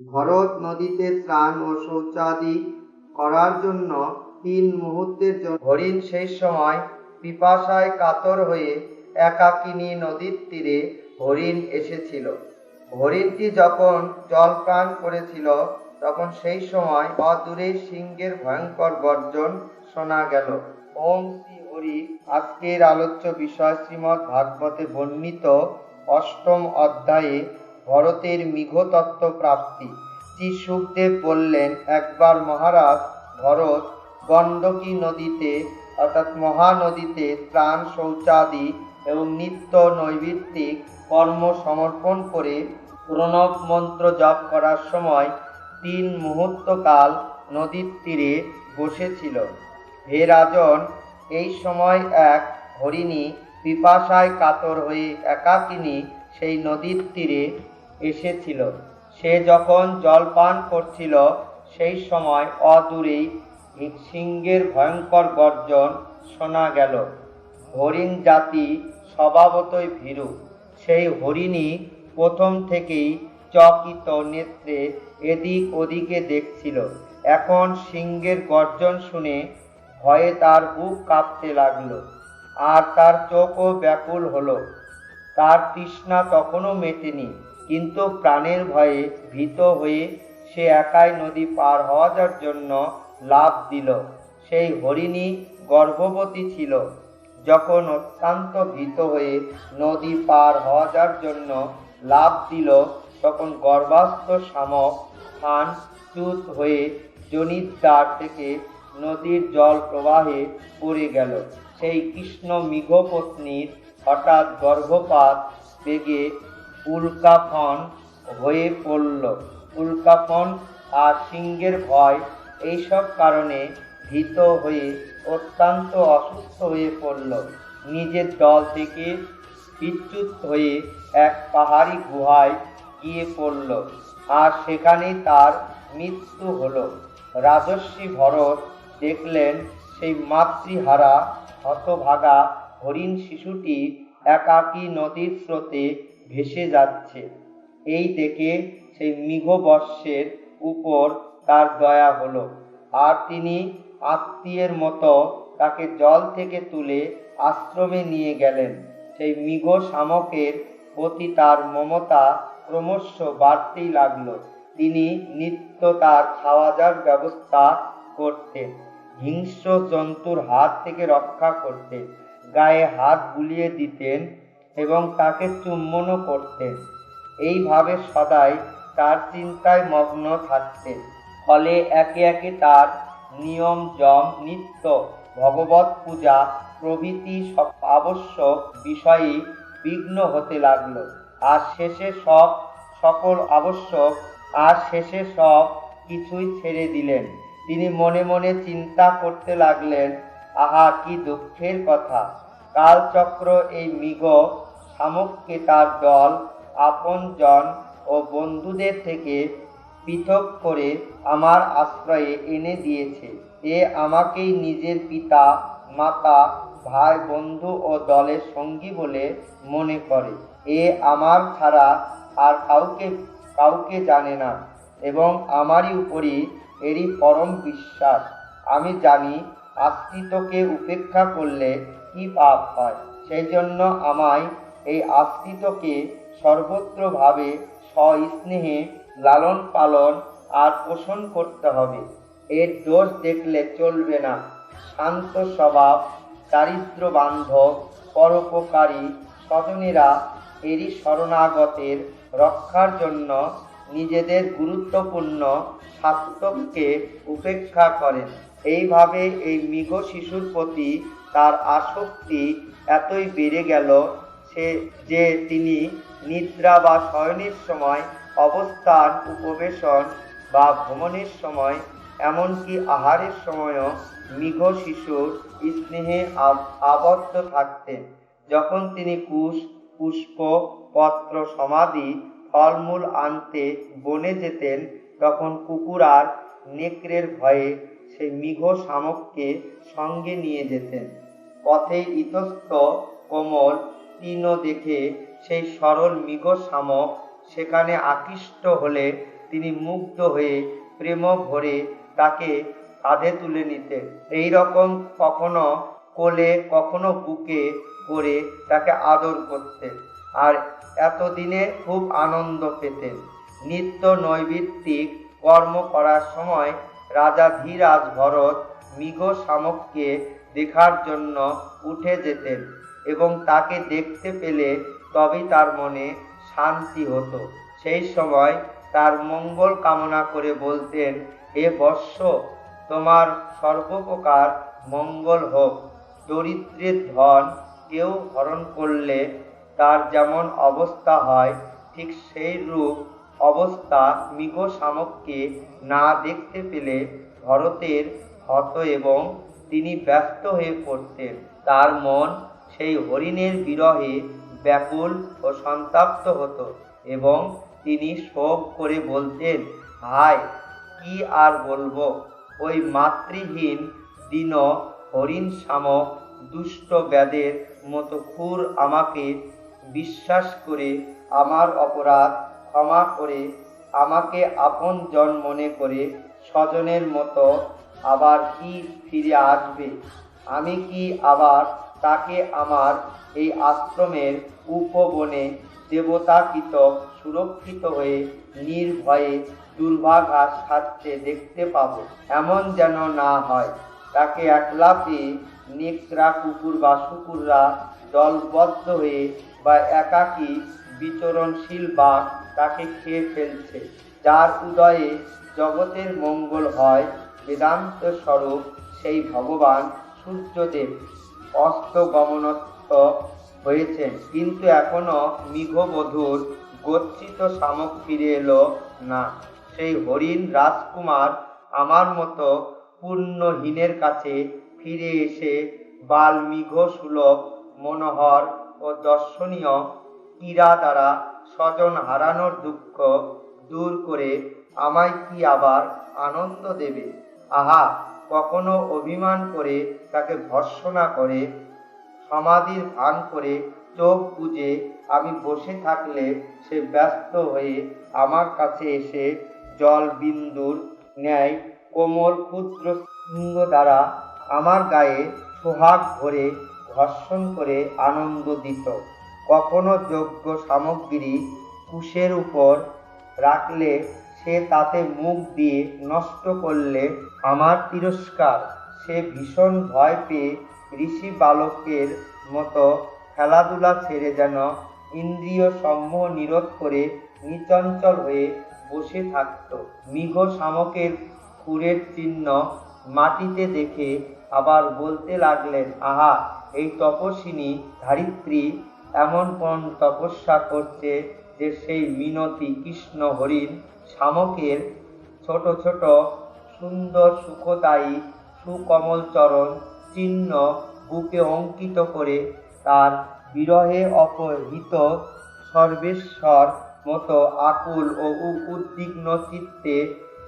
ভরত নদীতে স্নান ও শৌচাদি করার জন্য তিন মুহূর্তের জন্য হরিণ সেই সময় পিপাসায় কাতর হয়ে একাকিনী নদীর তীরে হরিণ এসেছিল। হরিণটি যখন জল পান করেছিল, তখন সেই সময় অদূরে সিংহের ভয়ঙ্কর গর্জন শোনা গেল। ওম শ্রী হরি। আজকের আলোচ্য বিষয় শ্রীমৎ ভাগবতে বর্ণিত অষ্টম অধ্যায়ে ভরতের মিঘতত্ত্ব প্রাপ্তি শ্রী সুখদেব বললেন, একবার মহারাজ, ভরত গণ্ডকী নদীতে, অর্থাৎ মহানদীতে ত্রাণ শৌচাদি এবং নিত্য নৈবিত্তিক কর্ম সমর্পণ করে প্রণব মন্ত্র জপ করার সময় তিন মুহূর্তকাল নদীর তীরে বসেছিল। হে রাজন, এই সময় এক হরিণী পিপাসায় কাতর হয়ে একাকিনী সেই নদীর তীরে এসেছিল। সে যখন জল পান করছিল, সেই সময় অদূরেই সিংহের ভয়ঙ্কর গর্জন শোনা গেল। হরিণ জাতি স্বভাবতই ভীরু। সেই হরিণী প্রথম থেকেই চকিত নেত্রে এদিক ওদিকে দেখছিল। এখন সিংহের গর্জন শুনে ভয়ে তার বুক কাঁপতে লাগল আর তার চোখও ব্যাকুল হলো। তার তৃষ্ণা তখনও মেটেনি। কিন্তু প্রাণের ভয়ে ভীত হয়ে সে একাই নদী পার হওয়ার জন্য লাভ দিল। সেই হরিণী গর্ভবতী ছিল। যখন অত্যন্ত ভীত হয়ে নদী পার হওয়ার জন্য লাভ দিল, তখন গর্ভাস্থ শামক স্থান চ্যুত হয়ে জনির দ্বার থেকে নদীর জল প্রবাহে পড়ে গেল। সেই কৃষ্ণ মৃগ পত্নীর হঠাৎ গর্ভপাত বেগে উল্কাফন হয়ে পড়ল। উল্কাফন আর সিংহের ভয়, এইসব কারণে ভীত হয়ে অত্যন্ত অসুস্থ হয়ে পড়ল। নিজের দল থেকে বিচ্যুত হয়ে এক পাহাড়ি গুহায় গিয়ে পড়ল আর সেখানেই তার মৃত্যু হলো। রাজস্বী ভরত দেখলেন সেই মাতৃহারা হতভাগা হরিণ শিশুটি একাকী নদীর স্রোতে ভেসে যাচ্ছে। এই দেখে সেই মৃগবর্ষের উপর তার দয়া হলো। আর তিনি আত্মীয়ের মতো তাকে জল থেকে তুলে আশ্রমে নিয়ে গেলেন। সেই মৃগ শামকের প্রতি তার মমতা ক্রমশ বাড়তেই লাগল। তিনি নিত্য তার খাওয়া ব্যবস্থা করতেন, হিংস্র জন্তুর হাত থেকে রক্ষা করতেন, গায়ে হাত বুলিয়ে দিতেন এবং তাকে চুম্বনও করতেন এইভাবে সদাই তার চিন্তায় মগ্ন থাকতেন ফলে একে একে তার নিয়ম, জম, নিত্য ভগবত পূজা, প্রভৃতি সব আবশ্যক বিষয়ে বিঘ্ন হতে লাগল। আর শেষে সব সকল আবশ্যক, আর শেষে সব কিছুই ছেড়ে দিলেন। তিনি মনে মনে চিন্তা করতে লাগলেন, আহা, কি দুঃখের কথা! কালচক্র এই মৃগ শামুককে তার দল, আপনজন ও বন্ধুদের থেকে পৃথক করে আমার আশ্রয়ে এনে দিয়েছে। এ আমাকেই নিজের পিতা, মাতা, ভাই, বন্ধু ও দলের সঙ্গী বলে মনে করে। এ আমার ছাড়া আর কাউকে কাউকে জানে না এবং আমারই উপরই এরই পরম বিশ্বাস। আমি জানি, আশ্রিতকে উপেক্ষা করলে কি পাপ হয়? সেই জন্য আমায় এই আশ্রিতকে সর্বত্রভাবে সস্নেহে লালন পালন আর পোষণ করতে হবে। এর দোষ দেখলে চলবে না। শান্ত স্বভাব, দারিদ্র বান্ধব, পরোপকারী স্বজনেরা এরই শরণাগতের রক্ষার জন্য নিজেদের গুরুত্বপূর্ণ স্বাস্থ্যকে উপেক্ষা করেন। এইভাবে এই মৃগ শিশুর প্রতি তার আসক্তি এতই বেড়ে গেল সে, যে তিনি নিদ্রা বা শয়নের সময় অবস্থান, উপবেশন বা ভ্রমণের সময়, এমনকি আহারের সময়ও মৃগ শিশুর স্নেহে আব- আবদ্ধ থাকতেন। যখন তিনি কুশ, পুষ্প, পত্র, সমাধি, ফলমূল আনতে বনে যেতেন, তখন কুকুর আর নেকড়ের ভয়ে সেই মৃগ শামককে সঙ্গে নিয়ে যেতেন। পথে ইতস্ত কোমল তৃণ দেখে সেই সরল মৃগ শামক সেখানে আকৃষ্ট হলে তিনি মুগ্ধ হয়ে প্রেম ভরে তাকে কাঁধে তুলে নিতেন এই রকম কখনো কোলে, কখনো বুকে করে তাকে আদর করতেন আর এতদিনে খুব আনন্দ পেতেন। নিত্য নৈবিত্তিক কর্ম করার সময় রাজা ধীরাজ ভরত মৃগ শামককে দেখার জন্য উঠে যেতেন এবং তাকে দেখতে পেলে তবেই তার মনে শান্তি হতো। সেই সময় তার মঙ্গল কামনা করে বলতেন, হে বৎস, তোমার সর্বপ্রকার মঙ্গল হোক। দরিদ্রের ধন কেউ হরণ করলে তার যেমন অবস্থা হয়, ঠিক সেই রূপ অবস্থা মৃগ শামককে না দেখতে পেলে ভরতের হত এবং তিনি ব্যস্ত হয়ে পড়তেন। তার মন সেই হরিণের বিরহে ব্যাকুল ও সন্তাপ্ত হতো এবং তিনি শোক করে বলতেন হায় কি আর বলব? ওই মাতৃহীন দীন হরিণ শামক দুষ্ট ব্যাদের মতো খুর আমাকে বিশ্বাস করে আমার অপরাধ ক্ষমা করে আমাকে আপন জন মনে করে স্বজনের মতো আবার কি ফিরে আসবে? আমি কি আবার তাকে আমার এই আশ্রমের উপবনে দেবতাকৃত, সুরক্ষিত হয়ে নির্ভয়ে দুর্ভাঘাস খাচ্ছে দেখতে পাবো? এমন যেন না হয়। তাকে একলা পেয়ে নেকড়া, কুকুর বা শুকুররা দলবদ্ধ হয়ে বা একাকী বিচরণশীল বা তাকে খেয়ে ফেলছে। যার উদয়ে জগতের মঙ্গল হয় বেদান্ত স্বরূপ সেই ভগবান সূর্যদেব অস্তগমনত্ব হয়েছেন। কিন্তু এখনও মেঘবধূর গচ্ছিত শামক ফিরে এলো না। সেই হরিণ রাজকুমার আমার মতো পূর্ণহীনের কাছে ফিরে এসে বাল্মীঘ সুলভ, মনোহর ও দর্শনীয় ক্রীড়া দ্বারা স্বজন হারানোর দুঃখ দূর করে আমায় কি আবার আনন্দ দেবে? আহা, কখনো অভিমান করে তাকে ভর্সনা করে সমাধির ভান করে চোখ বুজে আমি বসে থাকলে সে ব্যস্ত হয়ে আমার কাছে এসে জল বিন্দুর ন্যায় কোমল ক্ষুদ্র সিংহ দ্বারা আমার গায়ে সোহাগ ভরে ঘর্ষণ করে আনন্দ দিত। কখনো যোগ্য সামগ্রী কুশের উপর রাখলে সে তাতে মুখ দিয়ে নষ্ট করলে আমার তিরস্কার। সে ভীষণ ভয় পেয়ে ঋষি বালকের মতো খেলাধুলা ছেড়ে যেন ইন্দ্রিয় সমূহ নিরোধ করে নিচঞ্চল হয়ে বসে থাকত। মৃগ শামকের খুরের চিহ্ন মাটিতে দেখে আবার বলতে লাগলেন, আহা, এই তপস্বিনী ধারিত্রী এমন কোন তপস্যা করছে যে সেই মিনতি কৃষ্ণ হরিণ শামকের ছোট ছোট সুন্দর সুখদায়ী সুকমল চরণ চিহ্ন বুকে অঙ্কিত করে তার বিরহে অপহৃত সর্বেশ্বর মতো আকুল ও উদ্বিগ্ন চিত্তে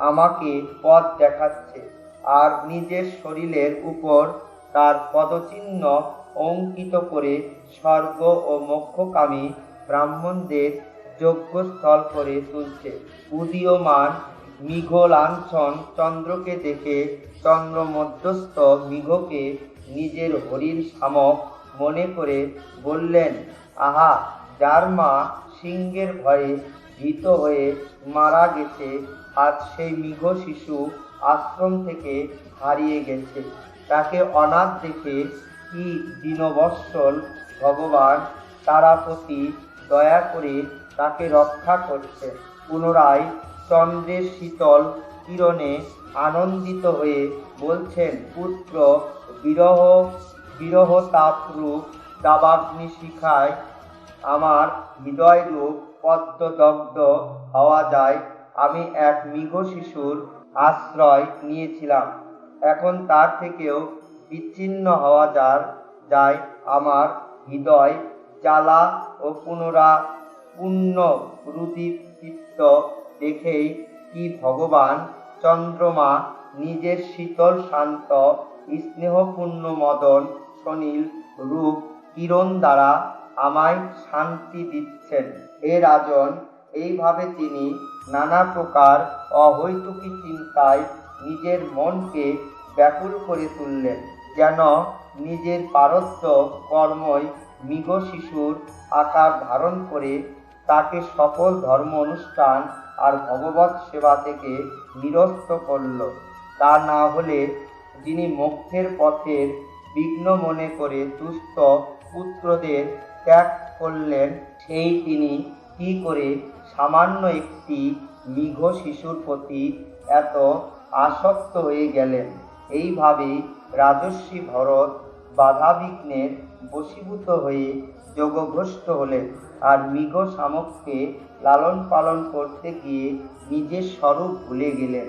আমাকে পথ দেখাচ্ছে আর নিজের শরীরের উপর তার পদচিহ্ন অঙ্কিত করে স্বর্গ ও মোক্ষকামী ব্রাহ্মণদের যজ্ঞস্থল করে তুলছে। উদীয়মান মৃগ লাঞ্ছন চন্দ্রকে দেখে চন্দ্র মধ্যস্থ মৃগকে নিজের হরির শামক মনে করে বললেন, আহা যার মা সিংহের ভয়ে ভীত হয়ে মারা গেছে, আজ সেই মৃগ শিশু আশ্রম থেকে হারিয়ে গেছে। তাকে অনাথ দেখে কি দীনবৎসল ভগবান তারাপতি দয়া করে তাকে রক্ষা করছে পুনরায় চন্দ্রের শীতল কিরণে আনন্দিত হয়ে বলছেন, পুত্র, বিরহ বিরহ তাপরূপ দাবাগ্নি শিখায় আমার হৃদয় রূপ পদ্মদগ্ধ হওয়া যায়। আমি এক মৃগ শিশুর আশ্রয় নিয়েছিলাম। এখন তার থেকেও বিচ্ছিন্ন হওয়া যার, যায় আমার হৃদয় জ্বালা ও পুনরা পূর্ণ রুদিত দেখেই কি ভগবান চন্দ্রমা নিজের শীতল শান্ত, স্নেহপূর্ণ মদন সনীল রূপ কিরণ দ্বারা আমায় শান্তি দিচ্ছেন। হে রাজন, এইভাবে তিনি নানা প্রকার অহৈতুকী চিন্তায় নিজের মনকে ব্যাকুল করে তুললেন, যেন নিজের পারস্য কর্মই মৃগ শিশুর আকার ধারণ করে তাকে সকল ধর্ম অনুষ্ঠান আর ভগবত সেবা থেকে নিরস্ত করল। তা না হলে যিনি মোক্ষের পথের বিঘ্ন মনে করে দুস্থ পুত্রদের ত্যাগ করলেন, সেই তিনি কি করে সামান্য একটি মৃগ শিশুর প্রতি এত আসক্ত হয়ে গেলেন? এইভাবেই রাজস্বী ভরত বাধাবিঘ্নের বশীভূত হয়ে যোগভ্রষ্ট হলেন আর মৃগ শামককে লালন পালন করতে গিয়ে নিজের স্বরূপ ভুলে গেলেন।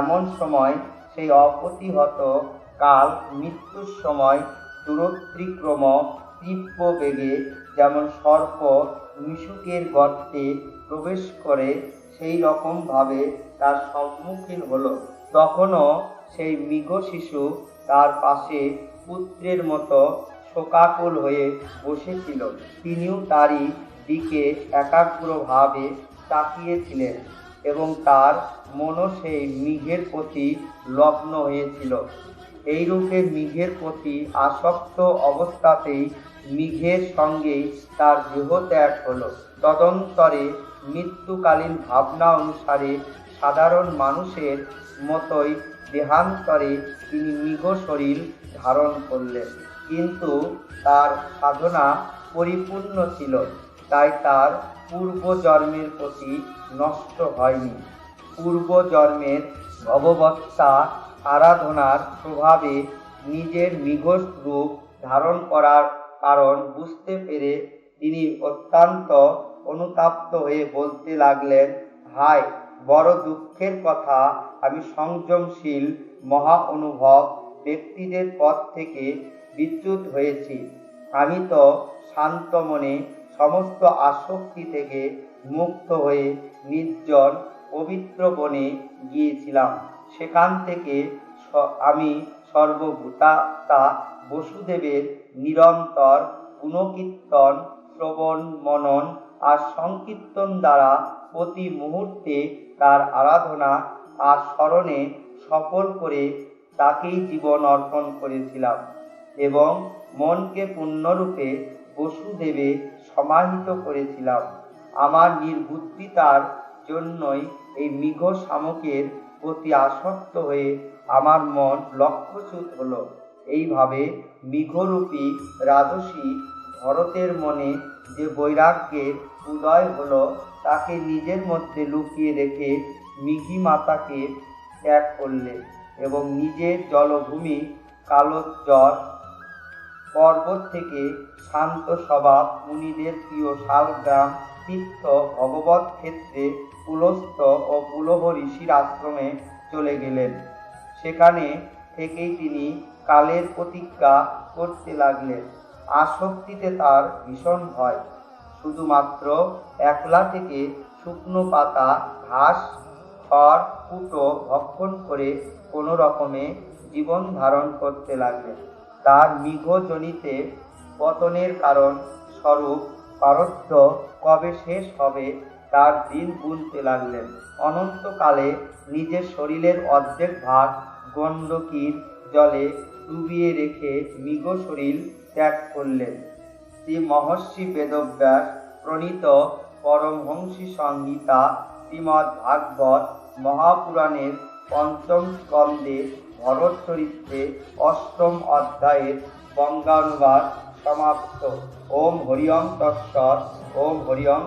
এমন সময় সেই অপ্রতিহত কাল মৃত্যুর সময় দূরত্রিক্রম তীব্র বেগে যেমন সর্প মিশুকের গর্তে প্রবেশ করে সেই রকমভাবে তার সম্মুখীন হলো। তখনও সেই মৃগ শিশু তার পাশে পুত্রের মতো শোকাকুল হয়ে বসেছিল। তিনিও তারই দিকে একাগ্রভাবে তাকিয়েছিলেন এবং তার মনও সেই মৃগের প্রতি লগ্ন হয়েছিল। এইরূপে মৃগের প্রতি আসক্ত অবস্থাতেই মৃগের সঙ্গেই তার দেহত্যাগ হলো। তদন্তরে মৃত্যুকালীন ভাবনা অনুসারে সাধারণ মানুষের মতোই দেহান্তরে তিনি মৃগ শরীর ধারণ করলেন। কিন্তু তার সাধনা পরিপূর্ণ ছিল, তাই তার পূর্বজন্মের প্রতি নষ্ট হয়নি। পূর্বজন্মের ভগবত্তা আরাধনার প্রভাবে নিজের মৃগ রূপ ধারণ করার কারণ বুঝতে পেরে তিনি অত্যন্ত অনুতাপ্ত হয়ে বলতে লাগলেন, হায়, বড় দুঃখের কথা, আমি সংযমশীল, মহা অনুভব ব্যক্তিদের পথ থেকে বিচ্যুত হয়েছি। আমি তো শান্ত মনে সমস্ত আসক্তি থেকে মুক্ত হয়ে নির্জন পবিত্র বনে গিয়েছিলাম। সেখান থেকে আমি সর্বভূতাত্মা বসুদেবের নিরন্তর গুণকীর্তন শ্রবণ, মনন আর সংকীর্তন দ্বারা প্রতি মুহূর্তে তার আরাধনা আর স্মরণে সফল করে তাকেই জীবন অর্পণ করেছিলাম। এবং মনকে পূর্ণরূপে বসুদেবে সমাহিত করেছিলাম। আমার নির্বুদ্ধিতার জন্যই এই মৃগ শামকের প্রতি আসক্ত হয়ে আমার মন লক্ষ্যচ্যুত হলো। এইভাবে মৃগরূপী রাজসী ভরতের মনে যে বৈরাগ্যের উদয় হলো, তাকে নিজের মধ্যে লুকিয়ে রেখে মিঘি মাতাকে ত্যাগ করলেন এবং নিজের জলভূমি কালোজ্জ্বর পর্বত থেকে শান্ত স্বভাব মুনিদের প্রিয় শালগ্রাম, তীর্থ, ভগবত ক্ষেত্রে পুলস্ত ও পুলহ ঋষির আশ্রমে চলে গেলেন। সেখানে থেকেই তিনি কালের প্রতিজ্ঞা করতে লাগলেন। আসক্তিতে তার ভীষণ ভয়। শুধুমাত্র একলা থেকে শুকনো পাতা, ঘাস, খড়, কুটো ভক্ষণ করে কোনো রকমে জীবন ধারণ করতে লাগলেন। তার নিঘজনিতে পতনের কারণ স্বরূপ পারস্য কবে শেষ হবে তার দিন গুনতে লাগলেন। অনন্তকালে নিজের শরীরের অর্ধেক ভাগ গণ্ডকীর জলে ডুবিয়ে রেখে মৃগ শরীর ত্যাগ করলেন। শ্রী মহর্ষি বেদব্যাস প্রণীত পরমহংসী সংহিতা শ্রীমদ্ ভাগবত মহাপুরাণের পঞ্চম স্কন্ধে ভরত চরিত্রে অষ্টম অধ্যায়ের বঙ্গানুবাদ সমাপ্ত। ওম হরিয়ম তৎসৎ। ওম হরিয়ম